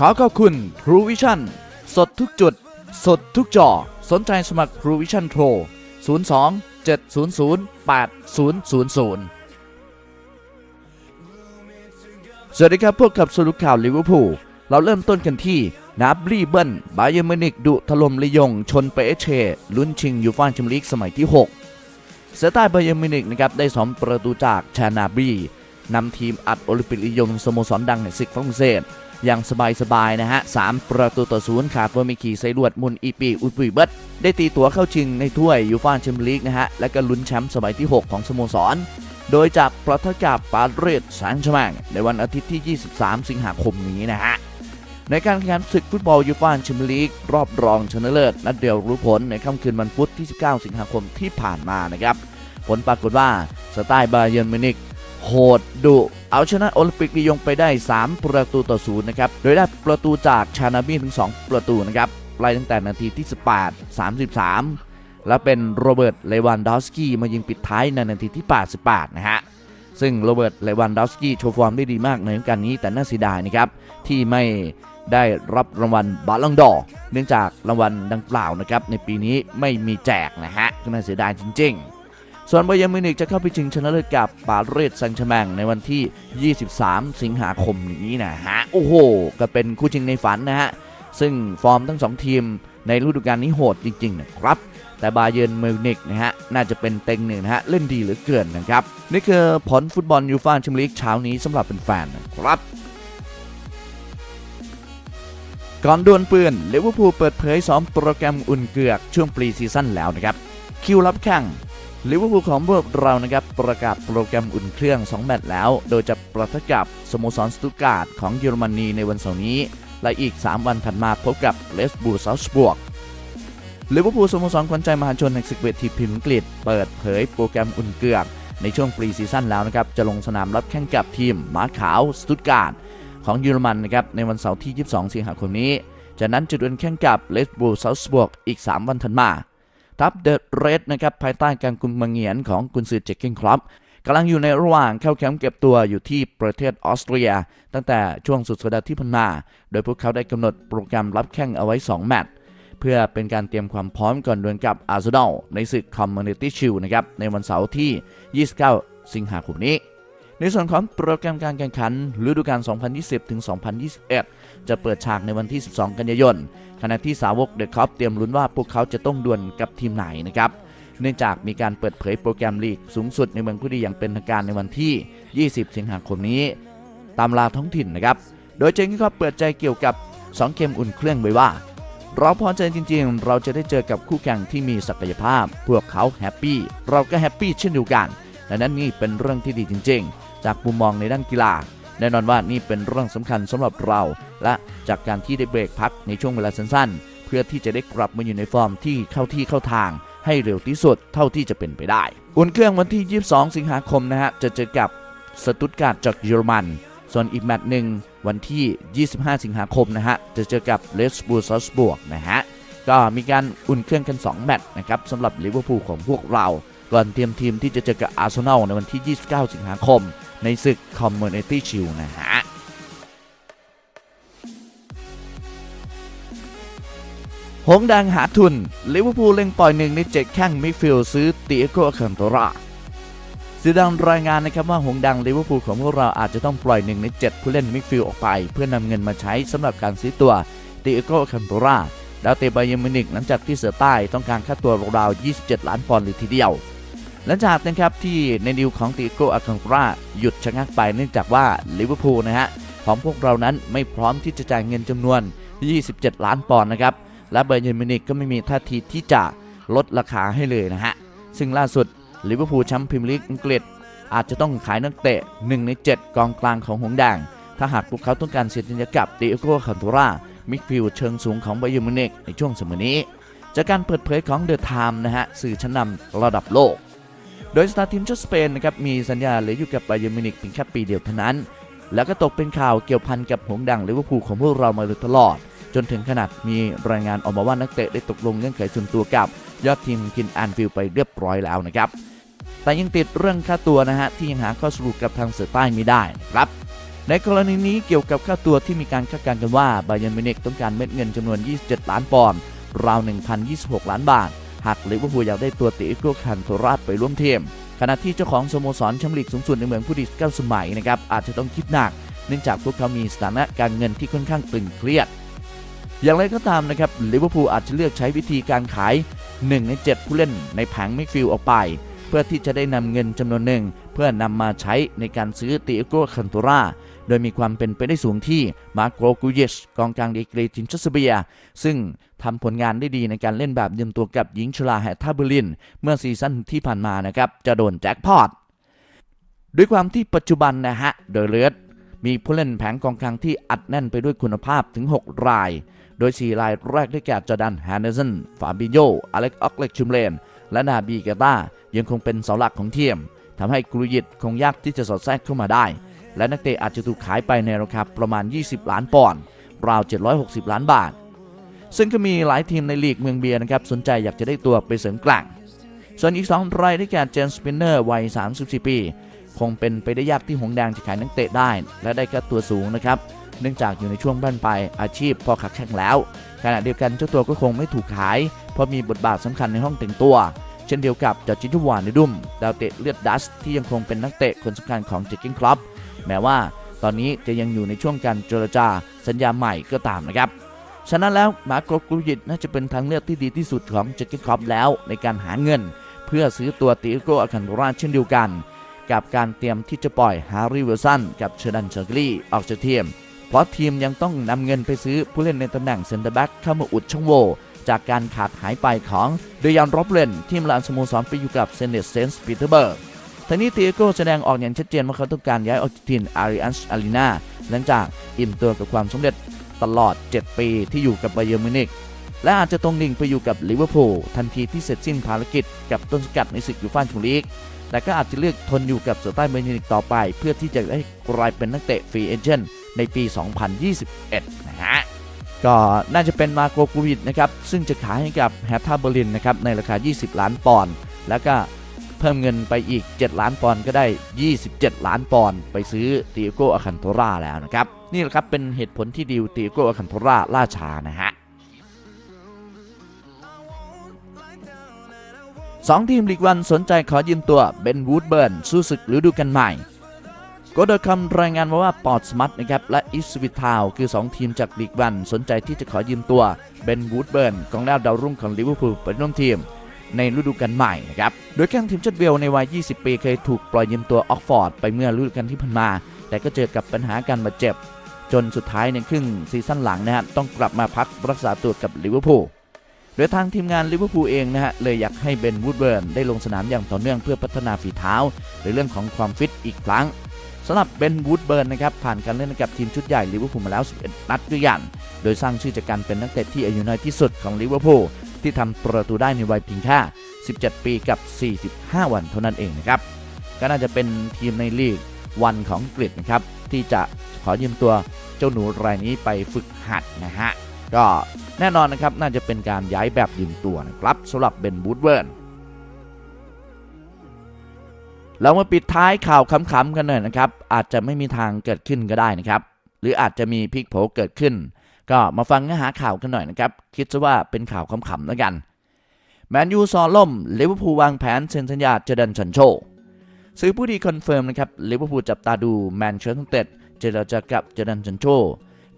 ขอขอบคุณ True Vision สดทุกจุด สดทุกจอ สนใจสมัคร True Vision โทร02 700 8000สวัสดีครับ พวกกับสรุปข่าวลิเวอร์พูลเราเริ่มต้นกันที่นาบลีเบิลบาเยอร์มินิกดุถล่มลียง ชนเปเอเชลุ้นชิงยูฟ่าแชมเปี้ยนลีกสมัยที่ 6 เซต้าบาเยอร์มินิกนะครับได้สองประตูจากชานาบีนำทีมอัดโอลิมปิกลียงสโมสรดังในศึกฝรั่งเศส อย่างสบายๆนะฮะสามประตูต่อศูนย์ขาดว่ามีขี่ไซลวดมุนอีปีอุปุยเบิร์ดได้ตีตัวเข้าชิงในถ้วยยูฟ่าแชมเปี้ยนลีกนะฮะและก็ลุ้นแชมป์สมัยที่ 6 ของสโมสร โดยจะประทะกับปารีสแซงต์แชร์แมงในวันอาทิตย์ที่ 23 สิงหาคมนี้นะฮะในการแข่งขันศึกฟุตบอลยูฟ่าแชมเปี้ยนลีกรอบรองชนะเลิศนัดเดียวรู้ผลในค่ำคืนวันพุธที่ 19 สิงหาคมที่ผ่านมานะครับผลปรากฏว่าสไตล์บาเยิร์นมิวนิก โหดดุเอาชนะโอลิมปิกลียงไปได้ 3 ประตูต่อศูนย์นะครับ โดยได้ประตูจากชานาบีถึง 2 ประตูนะครับ ไล่ตั้งแต่นาทีที่ 18 33 และเป็นโรเบิร์ต เลวันดอฟสกี้มายิงปิดท้ายในนาทีที่ 88 นะฮะ ซึ่งโรเบิร์ต เลวันดอฟสกี้โชว์ฟอร์มได้ดีมากในฤดูกาลนี้ แต่น่าเสียดายนะครับ ที่ไม่ได้รับรางวัลบาลองดอเนื่องจากรางวัลดังกล่าวนะครับในปีนี้ไม่มีแจกนะฮะก็น่าเสียดายจริง ๆ ส่วนบาเยิร์นมิวนิกจะเข้าไปชิงชนะเลิศกับปารีสแซงต์แชร์แมงในวันที่ 23 สิงหาคมนี้นะฮะ โอ้โห ก็เป็นคู่ชิงในฝันนะฮะ ซึ่งฟอร์มทั้งสองทีมในฤดูกาลนี้โหดจริงๆนะครับ แต่บาเยิร์นมิวนิกนะฮะ น่าจะเป็นเต็งหนึ่งนะฮะ เล่นดีเหลือเกินนะครับ นี่คือผลฟุตบอลยูฟ่าแชมเปี้ยนลีกเช้านี้สำหรับเป็นแฟนนะครับก่อนดวลปืนลิเวอร์พูลเปิดเผยซ้อมโปรแกรมอุ่นเกือกช่วงปรีซีซั่นแล้วนะครับ คิวรับแข่ง ลิเวอร์พูลของพวกเรานะครับประกาศโปรแกรมอุ่นเครื่อง 2 แมตช์แล้ว โดยจะประทะกับสโมสรสตุการ์ดของเยอรมนีในวันเสาร์นี้ และอีก 3 วันถัดมาพบกับเลสบูซาสบวกลิเวอร์พูลสโมสรขวัญใจมหาชนในศึกเวทีพรีเมียร์อังกฤษเปิดเผยโปรแกรมอุ่นเกือกในช่วงปรีซีซั่นแล้วนะครับ จะลงสนามรับแข่งกับทีมม้าขาวสตุตการ์ดของเยอรมันนะครับ ในวันเสาร์ที่ 22 สิงหาคมนี้ จากนั้นจะดวลแข่งกับเลสบูลซาส์บวกอีก 3 วันถัดมา ทัพเดอะเรดนะครับภายใต้การกุมมังเงียนของกุนซือเจคเกนคลับกำลังอยู่ในระหว่างเข้าแคมป์เก็บตัวอยู่ที่ประเทศออสเตรีย ตั้งแต่ช่วงสุดสัปดาห์ที่ผ่านมา โดยพวกเขาได้กำหนดโปรแกรมรับแข่งเอาไว้ 2 แมตช์เพื่อเป็นการเตรียมความพร้อมก่อนดวลกับอาร์เซนอลในศึกคอมมูนิตี้ชิลนะครับในวันเสาร์ที่ 29 สิงหาคมนี้ ในส่วนของโปรแกรมการแข่งขันฤดูกาล 2020ถึง2021 จะเปิดฉากในวันที่ 12 กันยายน ขณะที่สาวกเดอะคอปเตรียมลุ้นว่าพวกเขาจะต้องดวลกับทีมไหนนะครับ เนื่องจากมีการเปิดเผยโปรแกรมลีกสูงสุดในเมืองผู้ดีอย่างเป็นทางการในวันที่ 20 สิงหาคมนี้ ตามลาท้องถิ่นนะครับ โดยเจงก็เปิดใจเกี่ยวกับ 2 เกมอุ่นเครื่องไว้ว่าเราพอใจจริงๆ เราจะได้เจอกับคู่แข่งที่มีศักยภาพ พวกเขาแฮปปี้เราก็แฮปปี้เช่นเดียวกันดังนั้นนี่เป็นเรื่องที่ดีจริงๆ จากมุมมองในด้านกีฬา แน่นอนว่านี่เป็นเรื่องสำคัญสำหรับเรา และจากการที่ได้เบรกพักในช่วงเวลาสั้นๆ เพื่อที่จะได้กลับมาอยู่ในฟอร์มที่เข้าที่เข้าทาง ให้เร็วที่สุดเท่าที่จะเป็นไปได้ อุ่นเครื่องวันที่ 22 สิงหาคมนะฮะจะเจอกับสตุตการ์ดจากเยอรมัน ส่วนอีกแมตช์หนึ่งวันที่ 25 สิงหาคมนะฮะจะเจอกับเลสบูซัสบวกนะฮะก็มีการอุ่นเครื่องกัน 2 แมตช์นะครับสำหรับลิเวอร์พูลของพวกเรา ก่อนเตรียมทีมที่จะเจอกับอาร์เซนอลในวันที่ 29 สิงหาคม ในศึกคอมมูนิตี้ชิลนะฮะหงดังหาทุน ลิเวอร์พูลเล็งปล่อยหนึ่งในเจ็ดแข้งมิฟิลซื้อติเอโกคันโตราสื่อดังรายงานนะครับว่าหงดังลิเวอร์พูลของพวกเราอาจจะต้องปล่อยหนึ่งในเจ็ดผู้เล่นมิฟิลออกไป เพื่อนำเงินมาใช้สำหรับการซื้อตัวติเอโกคันโตราแล้วเตะบาเยมินิกหลังจากที่เสือใต้ต้องการค่าตัวราวๆ27 ล้านปอนด์เลยทีเดียว หลังจากนะครับที่ในดิวของติโกอาคังราหยุดชะงักไปเนื่องจากว่าลิเวอร์พูลนะฮะของพวกเรานั้นไม่พร้อมที่จะจ่ายเงินจำนวน 27 ล้านปอนด์นะครับ และเบอร์เยอร์มินิกก็ไม่มีท่าทีที่จะลดราคาให้เลยนะฮะ ซึ่งล่าสุดลิเวอร์พูลแชมป์พรีเมียร์ลีกอังกฤษ อาจจะต้องขายนักเตะ 1 ใน 7 กองกลางของหงส์แดง ถ้าหากพวกเขาต้องการเซ็นสัญญากับติโกคันโตรามิดฟิลด์เชิงสูงของเบอร์เยอร์มินิกในช่วงสมอนี้ จากการเปิดเผยของเดอะไทม์นะฮะสื่อชั้นนำระดับโลก โดยสตาร์ทีมชาติสเปนนะครับมีสัญญาเหลืออยู่กับบาเยิร์มิวนิกเพียงแค่ปีเดียวเท่านั้น แล้วก็ตกเป็นข่าวเกี่ยวพันกับหงดังลิเวอร์พูลของพวกเรามาโดยตลอด จนถึงขนาดมีรายงานออกมาว่านักเตะได้ตกลงเงื่อนไขส่วนตัวกับ ยอดทีมกินแอนฟิลไปเรียบร้อยแล้วนะครับแต่ยังติดเรื่องค่าตัวนะฮะที่ยังหาข้อสรุปกับทางเสือใต้ไม่ได้ครับในกรณีนี้เกี่ยวกับค่าตัวที่มีการคาดการณ์กันว่าบาเยิร์นมิวนิกต้องการเม็ดเงินจำนวน 27 ล้านปอนด์ราว 1,026 ล้านบาท หากลิเวอร์พูลอยากได้ตัวติโกคันโทราชไปร่วมทีมขณะที่เจ้าของสโมสรแชมป์ลีกสูงสุดในเมืองผู้ดี9สมัยนะครับอาจจะต้องคิดหนัก เนื่องจากพวกเขามีสถานะการเงินที่ค่อนข้างตึงเครียด อย่างไรก็ตามนะครับลิเวอร์พูลอาจจะเลือกใช้วิธีการขาย 1 ใน 7 ผู้เล่นในแผงมิดฟิลด์ออกไป เพื่อที่จะได้นำเงินจำนวนหนึ่ง เพื่อนำมาใช้ในการซื้อติโกคันโตรา โดยมีความเป็นไปได้สูงที่มาโกรกูเยชกองกลางดีกรีทีมชัสเบีย ซึ่งทำผลงานได้ดีในการเล่นแบบยืมตัวกับหญิงชลาแฮทาเบอร์ลิน เมื่อซีซั่นที่ผ่านมานะครับจะโดนแจ็คพอตด้วยความที่ปัจจุบันนะฮะโดยเลือดมีผู้เล่นแผงกองกลางที่อัดแน่นไปด้วยคุณภาพถึง 6 ราย โดย 4 รายแรกได้แก่จอร์แดนแฮนเดอร์สันฟาบิโยอเล็กออกเล็กชุมเลน และนาบีเกต้ายังคงเป็นเสาหลักของทีมทำให้กรูยิตคงยากที่จะสอดแทรกเข้ามาได้ และนักเตะอาจจะถูกขายไปในราคาประมาณ 20 ล้านปอนด์ราว 760 ล้านบาท ซึ่งก็มีหลายทีมในลีกเมืองเบียร์นะครับสนใจอยากจะได้ตัวไปเสริมกลาง ส่วนอีก 2 รายได้แก่เจนสปินเนอร์วัย 34 ปี คงเป็นไปได้ยากที่หงแดงจะขายนักเตะได้ และได้ค่าตัวสูงนะครับเนื่องจากอยู่ในช่วงบั้นปลายอาชีพพอขักแข่งแล้วขณะเดียวกันเจ้าตัวก็คงไม่ถูกขาย เพราะมีบทบาทสำคัญในห้องแต่งตัว เช่นเดียวกับจอร์จินทุวานในดุมดาวเตะเลือดดัสที่ยังคงเป็นนักเตะคนสำคัญของเจคกิ้งคลับ แม้ว่า ตอนนี้จะยังอยู่ในช่วงการเจรจาสัญญาใหม่ก็ตามนะครับฉะนั้นแล้วมาโกรกรูยิตน่าจะเป็นทางเลือกที่ดีที่สุดของเจคกิ้คลับแล้วในการหาเงิน เพื่อซื้อตัวติโกอาคันโดราเช่นเดียวกัน กับการเตรียมที่จะปล่อยฮาร์รี่วิลสันกับเชอร์ดันเชอร์กลีออกจากทีม เพราะทีมยังต้องนำเงินไปซื้อผู้เล่นในตำแหน่งเซนเตอร์แบ็กเข้ามาอุดช่องโหว่จากการขาดหายไปของเดยานโรบเลนที่มลานสโมสรไปอยู่กับเซนเนตเซนส์ปีเตอร์เบิร์ก ทั้งนี้ติโกแสดงออกอย่างชัดเจนว่าเขาต้องการย้ายออกจากทีมอาริอันส์อารีนาหลังจากอิ่มตัวกับความสำเร็จตลอด 7 ปีที่อยู่กับไบเยอร์มิวนิกและอาจจะตรงดิ่งไปอยู่กับลิเวอร์พูลทันทีที่เสร็จสิ้นภารกิจกับต้นสกัดในศึกยูฟ่าแชมเปี้ยนลีกแต่ก็อาจจะเลือกทนอยู่กับเสือใต้เบอร์นิกต่อไป เพื่อที่จะได้กลายเป็นนักเตะฟรีเอเจนต์ในปี 2021 นะฮะ ก็น่าจะเป็นมาโกกูวิดนะครับ ซึ่งจะขายให้กับแฮตทาเบอร์ลินนะครับ ในราคา 20 ล้านปอนด์แล้วก็ เพิ่มเงินไปอีก 7 ล้านปอนด์ก็ได้ 27 ล้านปอนด์ไปซื้อติโกอาคันโทราแล้วนะครับ นี่แหละครับเป็นเหตุผลที่ดิวติโกอาคันโทราล่าช้านะฮะสองทีมลีกวันสนใจขอยืมตัวเบนวูดเบิร์นสู้ศึกฤดูกาลใหม่ก็โดยคำรายงานมาว่าปอร์ตสมัตนะครับและอิสวิทาวคือ 2 ทีมจากลีกวันสนใจที่จะขอยืมตัวเบนวูดเบิร์นกองหน้าดาวรุ่งของลิเวอร์พูลไปร่วมทีม ในฤดูกาลใหม่นะครับ โดยแข้งทีมชาติเวลในวัย 20 ปีเคยถูกปล่อยยืมตัวออกฟอร์ดไปเมื่อฤดูกาลที่ผ่านมา แต่ก็เจอกับปัญหาการบาดเจ็บ จนสุดท้ายในครึ่งซีซั่นหลังนะฮะต้องกลับมาพักรักษาตัวกับลิเวอร์พูลโดยทางทีมงานลิเวอร์พูลเองนะฮะเลยอยากให้เบนวูดเบิร์นได้ลงสนามอย่างต่อเนื่องเพื่อพัฒนาฝีเท้าในเรื่องของความฟิตอีกครั้งสำหรับเบนวูดเบิร์นนะครับผ่านการเล่นกับทีมชุดใหญ่ลิเวอร์พูลมาแล้ว 11 นัดด้วยกัน โดยสร้างชื่อจากการเป็นนักเตะที่อายุน้อยที่สุดของลิเวอร์พูล ที่ทำประตูได้ในวัยเพียงแค่ 17 ปีกับ 45 วันเท่านั้นเองนะครับ ก็น่าจะเป็นทีมในลีกวันของอังกฤษนะครับ ที่จะขอยืมตัวเจ้าหนูรายนี้ไปฝึกหัดนะฮะ ก็แน่นอนนะครับน่าจะเป็นการย้ายแบบยืมตัวนะครับสำหรับเบนบูดเวิร์นเรามาปิดท้ายข่าวขำๆกันหน่อยนะครับ อาจจะไม่มีทางเกิดขึ้นก็ได้นะครับ หรืออาจจะมีพลิกโผเกิดขึ้น ก็มาฟังเนื้อหาข่าวกันหน่อยนะครับ คิดซะว่าเป็นข่าวขำๆแล้วกัน แมนยูซอล่มลิเวอร์พูลวางแผนเซ็นสัญญาเจเดนชันโช ซื้อผู้ดีคอนเฟิร์มนะครับลิเวอร์พูลจับตาดูแมนเชสเตอร์เต็ดเจรจากับเจเดนชันโช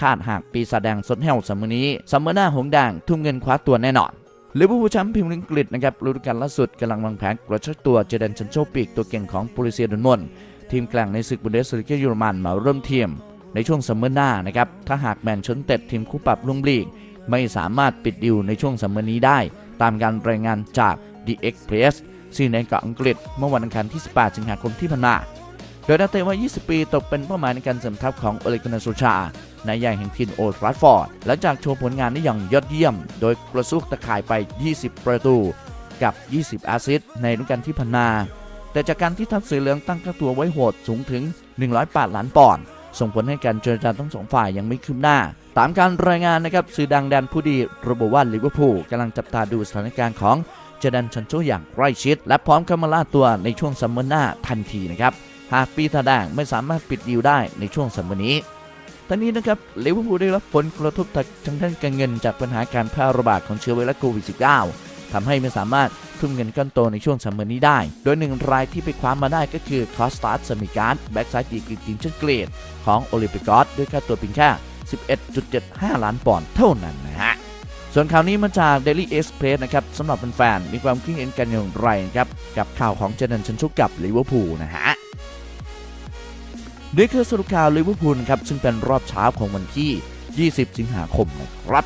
คาดหากปีศาจแดงสดแห้วซัมเมอนี้ซัมเมอร์หน้าหงแดงทุ่มเงินคว้าตัวแน่นอนลิเวอร์พูลแชมป์พรีเมียร์ลีกอังกฤษนะครับฤดูกาลล่าสุดกำลังวางแผนกระชับตัวเจเดนชันโชปีกตัวเก่งของโปลิเซียดอนมอนด์ทีมแกล่งในศึกบุนเดสลิกาเยอรมันมาเริ่มทีม ในช่วงซัมเมอร์หน้านะครับ ถ้าหากแมนเชสเตอร์ยูไนเต็ดทีมคู่ปรับลุงลีก ไม่สามารถปิดดิวในช่วงซัมเมอร์นี้ได้ ตามการรายงานจาก The Express ซีในเกาะอังกฤษเมื่อวันอังคารที่ 18 สิงหาคมที่ผ่านมา โดยนักเตะวัย 20 ปีตกเป็นเป้าหมายในการเสริมทัพของโอเลกุนาโซชานายใหญ่แห่งทีมโอลด์ทรัฟฟอร์ดหลังจากโชว์ผลงานได้อย่างยอดเยี่ยม โดยกระซุกตะข่ายไป 20 ประตูกับ 20 แอสซิสต์ในฤดูกาลที่ผ่านมาแต่จากการที่ทัพสือเหลืองตั้งค่าตัวไว้โหดสูงถึง 108 ล้านปอนด์ ส่งผลให้การเจรจาทั้งสองฝ่ายยังไม่คืบหน้า ตามการรายงานนะครับสื่อดังแดนผู้ดีระบุว่าลิเวอร์พูลกำลังจับตาดูสถานการณ์ของเจดันชันโชอย่างใกล้ชิด และพร้อมเข้ามาล่าตัวในช่วงซัมเมอร์หน้าทันทีนะครับหากปีตาแดงไม่สามารถปิดดีลได้ในช่วงสัปดาห์นี้ทั้งนี้นะครับลิเวอร์พูลได้รับผลกระทบทางด้านการเงินจากปัญหาการแพร่ระบาดของเชื้อไวรัสโควิด -19 ทำให้ไม่สามารถทุ่มเงินก้อนโตในช่วงซัมเมอร์นี้ได้ โดยหนึ่งรายที่ไปคว้ามาได้ก็คือคอสตาร์สมิการ์ดแบ็กซ้ายตีกรีทีมชาติเกรดของโอลิมปิกอสด้วยค่าตัวเพียงแค่ 11.75 ล้านปอนด์เท่านั้นนะฮะส่วนข่าวนี้มาจาก Daily Express นะครับสำหรับแฟนๆมีความคิดเห็นกันอย่างไรครับกับข่าวของเจนันชันชุกกับลิเวอร์พูลนะฮะนี่คือสรุปข่าวลิเวอร์พูลครับซึ่งเป็นรอบเช้าของวันที่ 20 สิงหาคมนะครับ